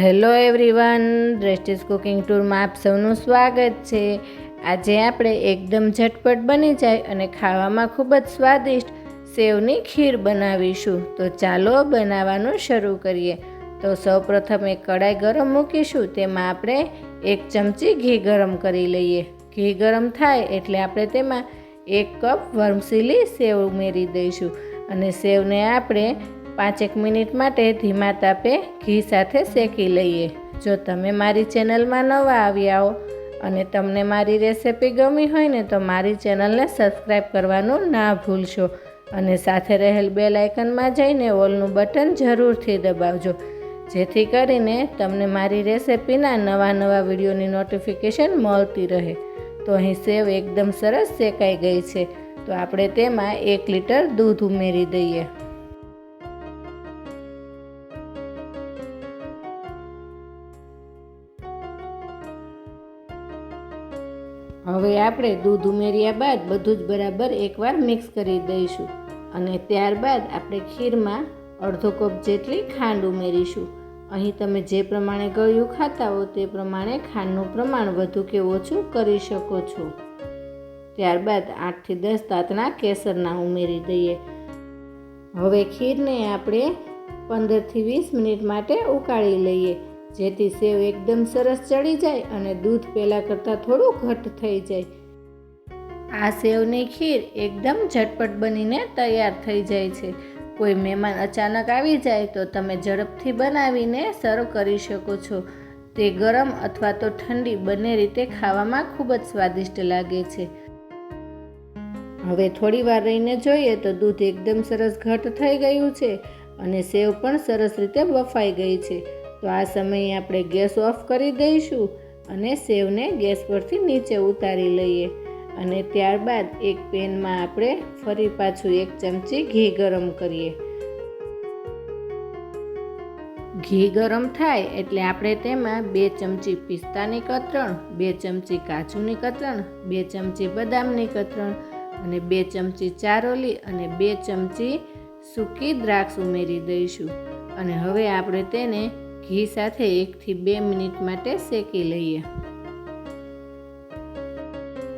Hello everyone, Drashti's cooking ટૂરમાં આપ સૌનું સ્વાગત છે. આજે આપણે એકદમ ઝટપટ બની જાય અને ખાવામાં ખૂબ જ સ્વાદિષ્ટ સેવની ખીર બનાવીશું. તો ચાલો બનાવવાનું શરૂ કરીએ. તો સૌપ્રથમ એક કડાઈ ગરમ મૂકીશું, તેમાં આપણે એક ચમચી ઘી ગરમ કરી લઈએ. ઘી ગરમ થાય એટલે આપણે તેમાં એક કપ વર્મસીલી સેવ ઉમેરી દઈશું. અને સેવને આપણે પાંચેક મિનિટ માટે ધીમા તાપે ઘી સાથે શેકી લઈએ. જો તમે મારી ચેનલમાં નવા આવ્યા હો અને તમને મારી રેસિપી ગમી હોય ને તો મારી ચેનલને સબસ્ક્રાઈબ કરવાનું ના ભૂલશો અને સાથે રહેલ બેલ આઇકનમાં જઈને ઓલનું બટન જરૂરથી દબાવજો. જેથી કરીને તમને મારી રેસિપીના નવા નવા વિડીયોની નોટિફિકેશન મળતી રહે. તો અહીં સેવ એકદમ સરસ શેકાઈ ગઈ છે. તો આપણે તેમાં એક લીટર દૂધ ઉમેરી દઈએ. હવે આપણે દૂધ ઉમેર્યા બાદ બધું જ બરાબર એકવાર મિક્સ કરી દઈશું. અને ત્યારબાદ આપણે ખીરમાં અડધો કપ જેટલી ખાંડ ઉમેરીશું. અહીં તમે જે પ્રમાણે ગળ્યું ખાતા હો તે પ્રમાણે ખાંડનું પ્રમાણ વધુ કે ઓછું કરી શકો છો. ત્યારબાદ આઠથી દસ તાતણા કેસરના ઉમેરી દઈએ. હવે ખીરને આપણે પંદરથી વીસ મિનિટ માટે ઉકાળી લઈએ. જેથી સેવ એકદમ સરસ ચડી જાય અને દૂધ પહેલાં કરતાં થોડું ઘટ થઈ જાય. આ સેવની ખીર એકદમ ઝટપટ બનીને તૈયાર થઈ જાય છે. કોઈ મહેમાન અચાનક આવી જાય તો તમે ઝડપથી બનાવીને સર્વ કરી શકો છો. તે ગરમ અથવા તો ઠંડી બંને રીતે ખાવામાં ખૂબ જ સ્વાદિષ્ટ લાગે છે. હવે થોડી વાર રહીને જોઈએ તો દૂધ એકદમ સરસ ઘટ થઈ ગયું છે અને સેવ પણ સરસ રીતે બફાઈ ગઈ છે. તો આ સમયે આપણે ગેસ ઓફ કરી દઈશું અને સેવને ગેસ પરથી નીચે ઉતારી લઈએ અને ત્યારબાદ એક પેનમાં આપણે ફરી પાછું એક ચમચી ઘી ગરમ કરીએ. ઘી ગરમ થાય એટલે આપણે તેમાં બે ચમચી પિસ્તાની કતરણ, બે ચમચી કાજુની કતરણ, બે ચમચી બદામની કતરણ અને બે ચમચી ચારોલી અને બે ચમચી સૂકી દ્રાક્ષ ઉમેરી દઈશું. અને હવે આપણે તેને ઘી સાથે એકથી બે મિનિટ માટે શેકી લઈએ.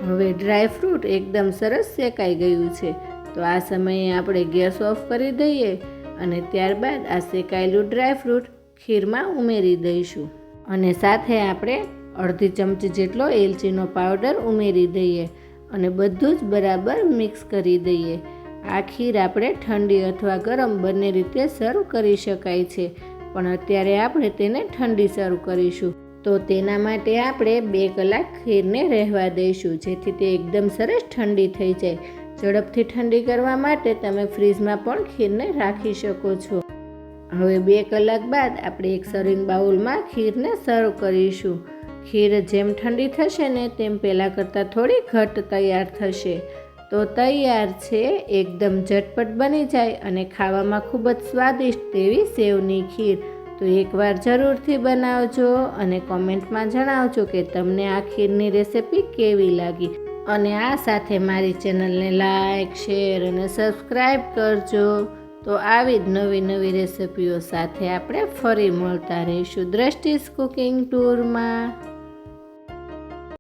હવે ડ્રાય ફ્રૂટ એકદમ સરસ શેકાઈ ગયું છે. તો આ સમયે આપણે ગેસ ઓફ કરી દઈએ અને ત્યારબાદ આ શેકાયેલું ડ્રાય ફ્રૂટ ખીરમાં ઉમેરી દઈશું. અને સાથે આપણે અડધી ચમચી જેટલો એલચીનો પાવડર ઉમેરી દઈએ અને બધું જ બરાબર મિક્સ કરી દઈએ. આ ખીર આપણે ઠંડી અથવા ગરમ બંને રીતે સર્વ કરી શકાય છે. પણ અત્યારે આપણે તેને ઠંડી સર્વ કરીશું. તો તેના માટે આપણે બે કલાક ખીરને રહેવા દઈશું, જેથી તે એકદમ સરસ ઠંડી થઈ જાય. ઝડપથી ઠંડી કરવા માટે તમે ફ્રીજમાં પણ ખીરને રાખી શકો છો. હવે બે કલાક બાદ આપણે એક સરિંગ બાઉલમાં ખીરને સર્વ કરીશું. ખીર જેમ ઠંડી થશે ને તેમ પહેલાં કરતાં થોડી ઘટ તૈયાર થશે. તો તૈયાર છે, એકદમ ઝટપટ બની જાય અને ખાવામાં ખૂબ જ સ્વાદિષ્ટ તેવી સેવની ખીર. તો એકવાર જરૂરથી બનાવજો અને કોમેન્ટમાં જણાવજો કે તમને આ ખીરની રેસિપી કેવી લાગી. અને આ સાથે મારી ચેનલને લાઇક શેર અને સબસ્ક્રાઈબ કરજો. તો આવી જ નવી નવી રેસિપીઓ સાથે આપણે ફરી મળતા રહીશું દ્રષ્ટિસ કુકિંગ ટૂરમાં.